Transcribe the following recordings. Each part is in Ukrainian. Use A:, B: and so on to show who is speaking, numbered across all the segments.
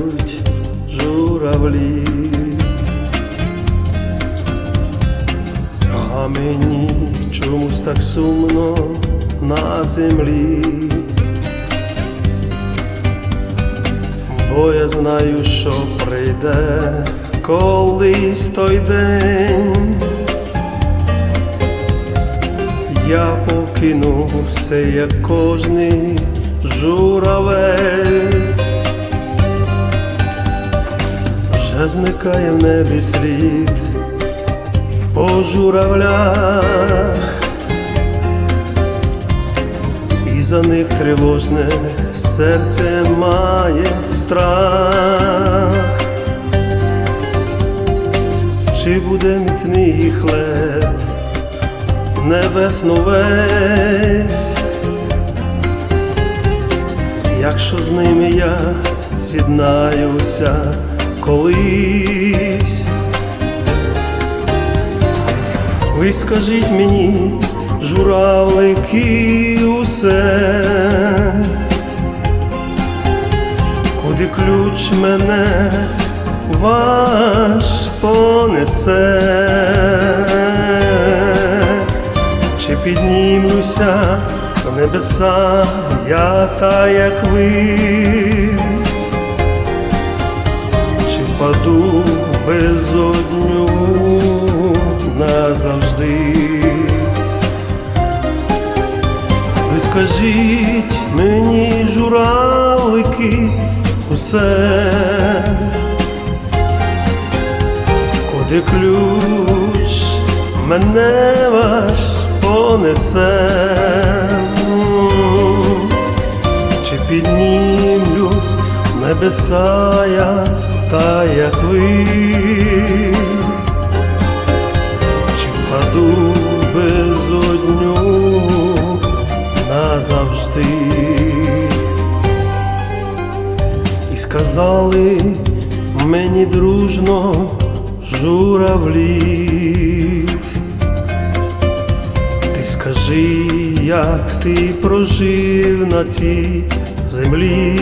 A: поють журавлі, а мені чомусь так сумно на землі, бо я знаю, що прийде колись той день. Я покину все, як кожний журавель. Зникає в небі слід по журавлях, і за них тривожне серце має страх. Чи буде міцний їх лед небесно весь, якщо з ними я з'єднаюся колись. Ви скажіть мені, журавлики, усе, куди ключ мене ваш понесе, чи піднімлюся в небеса, я та як ви, в безодню назавжди. Ви скажіть мені, журавлики, усе, куди ключ мене ваш понесе, чи піднімлюсь небеса я, та як ви, чи впаду безодню назавжди. І сказали мені дружно журавлі. Ти скажи, як ти прожив на цій землі,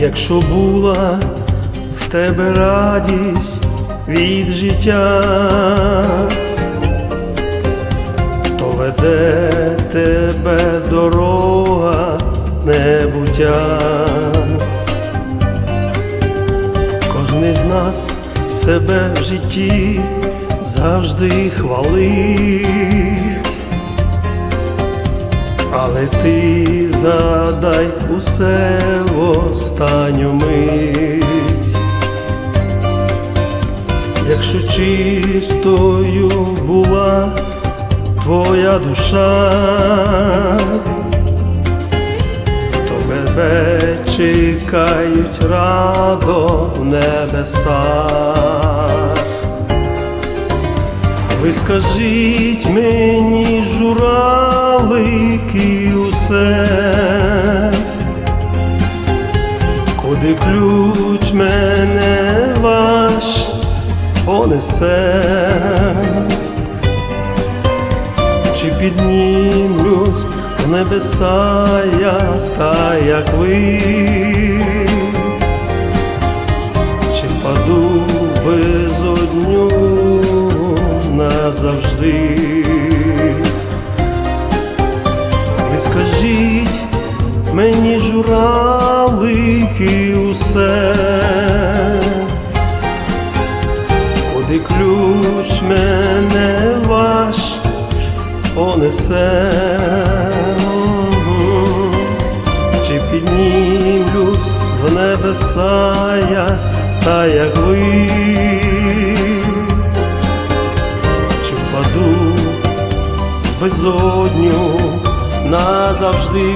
A: якщо була в тебе радість від життя, то веде тебе дорога небуття. Кожний з нас себе в житті завжди хвалить, але ти задай усе в останню мить. Якщо чистою була твоя душа, то тебе чекають радо в небесах. Ви скажіть мені, журавлики, усе, куди ключ мене ваш понесе, чи піднімлюсь небеса я, та як ви, чи впаду назавжди. Ви скажіть мені, журавлики, усе, куди ключ мене ваш понесе, чи піднімлюсь в небеса я, та як ви, назавжди.